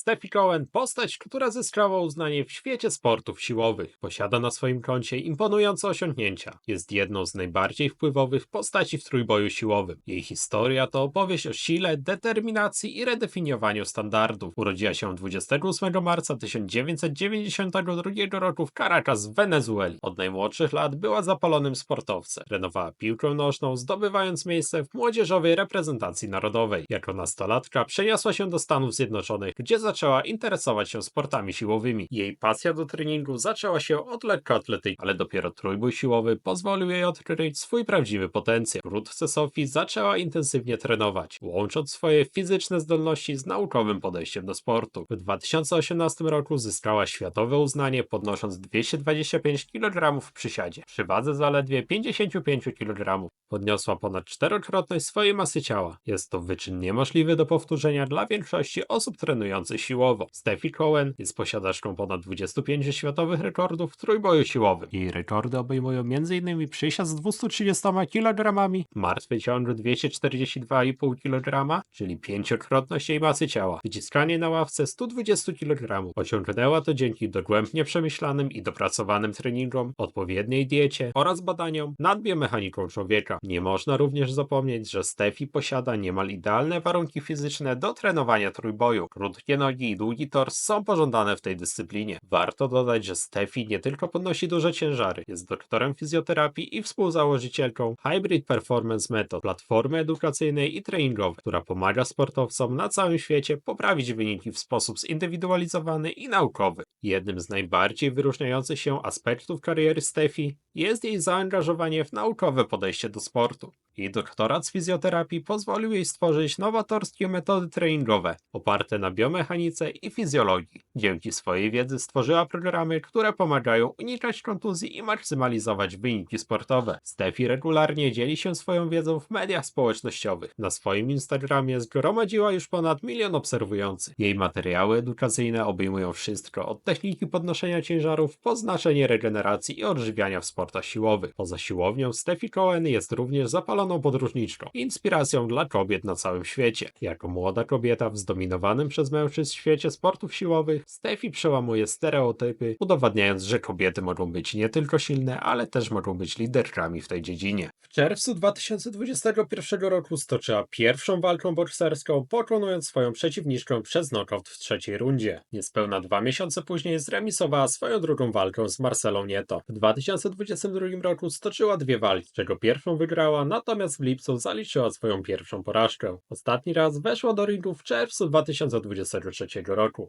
Steffi Cohen, postać, która zyskała uznanie w świecie sportów siłowych. Posiada na swoim koncie imponujące osiągnięcia. Jest jedną z najbardziej wpływowych postaci w trójboju siłowym. Jej historia to opowieść o sile, determinacji i redefiniowaniu standardów. Urodziła się 28 marca 1992 roku w Caracas w Wenezueli. Od najmłodszych lat była zapalonym sportowcem. Trenowała piłkę nożną, zdobywając miejsce w młodzieżowej reprezentacji narodowej. Jako nastolatka przeniosła się do Stanów Zjednoczonych, gdzie zaczęła interesować się sportami siłowymi. Jej pasja do treningu zaczęła się od lekkoatletyki, ale dopiero trójbój siłowy pozwolił jej odkryć swój prawdziwy potencjał. Wkrótce Sophie zaczęła intensywnie trenować, łącząc swoje fizyczne zdolności z naukowym podejściem do sportu. W 2018 roku zyskała światowe uznanie, podnosząc 225 kg w przysiadzie. Przy wadze zaledwie 55 kg podniosła ponad czterokrotność swojej masy ciała. Jest to wyczyn niemożliwy do powtórzenia dla większości osób trenujących siłowo. Steffi Cohen jest posiadaczką ponad 25 światowych rekordów w trójboju siłowym. Jej rekordy obejmują m.in. przysiad z 230 kg, martwy ciąg 242,5 kg, czyli pięciokrotność jej masy ciała, wyciskanie na ławce 120 kg. Osiągnęła to dzięki dogłębnie przemyślanym i dopracowanym treningom, odpowiedniej diecie oraz badaniom nad biomechaniką człowieka. Nie można również zapomnieć, że Steffi posiada niemal idealne warunki fizyczne do trenowania trójboju. Krótkie nogi i długi tors są pożądane w tej dyscyplinie. Warto dodać, że Steffi nie tylko podnosi duże ciężary, jest doktorem fizjoterapii i współzałożycielką Hybrid Performance Method, platformy edukacyjnej i treningowej, która pomaga sportowcom na całym świecie poprawić wyniki w sposób zindywidualizowany i naukowy. Jednym z najbardziej wyróżniających się aspektów kariery Steffi jest jej zaangażowanie w naukowe podejście do sportu. Jej doktorat z fizjoterapii pozwolił jej stworzyć nowatorskie metody treningowe oparte na biomechanice i fizjologii. Dzięki swojej wiedzy stworzyła programy, które pomagają unikać kontuzji i maksymalizować wyniki sportowe. Steffi regularnie dzieli się swoją wiedzą w mediach społecznościowych. Na swoim Instagramie zgromadziła już ponad milion obserwujących. Jej materiały edukacyjne obejmują wszystko od techniki podnoszenia ciężarów po znaczenie regeneracji i odżywiania w sportach siłowych. Poza siłownią Steffi Cohen jest również podróżniczką inspiracją dla kobiet na całym świecie. Jako młoda kobieta w zdominowanym przez mężczyzn świecie sportów siłowych, Steffi przełamuje stereotypy, udowadniając, że kobiety mogą być nie tylko silne, ale też mogą być liderkami w tej dziedzinie. W czerwcu 2021 roku stoczyła pierwszą walką bokserską, pokonując swoją przeciwniczkę przez knockout w trzeciej rundzie. Niespełna dwa miesiące później zremisowała swoją drugą walkę z Marcelą Nieto. W 2022 roku stoczyła dwie walki, czego pierwszą wygrała, natomiast w lipcu zaliczyła swoją pierwszą porażkę. Ostatni raz weszła do ringu w czerwcu 2023 roku.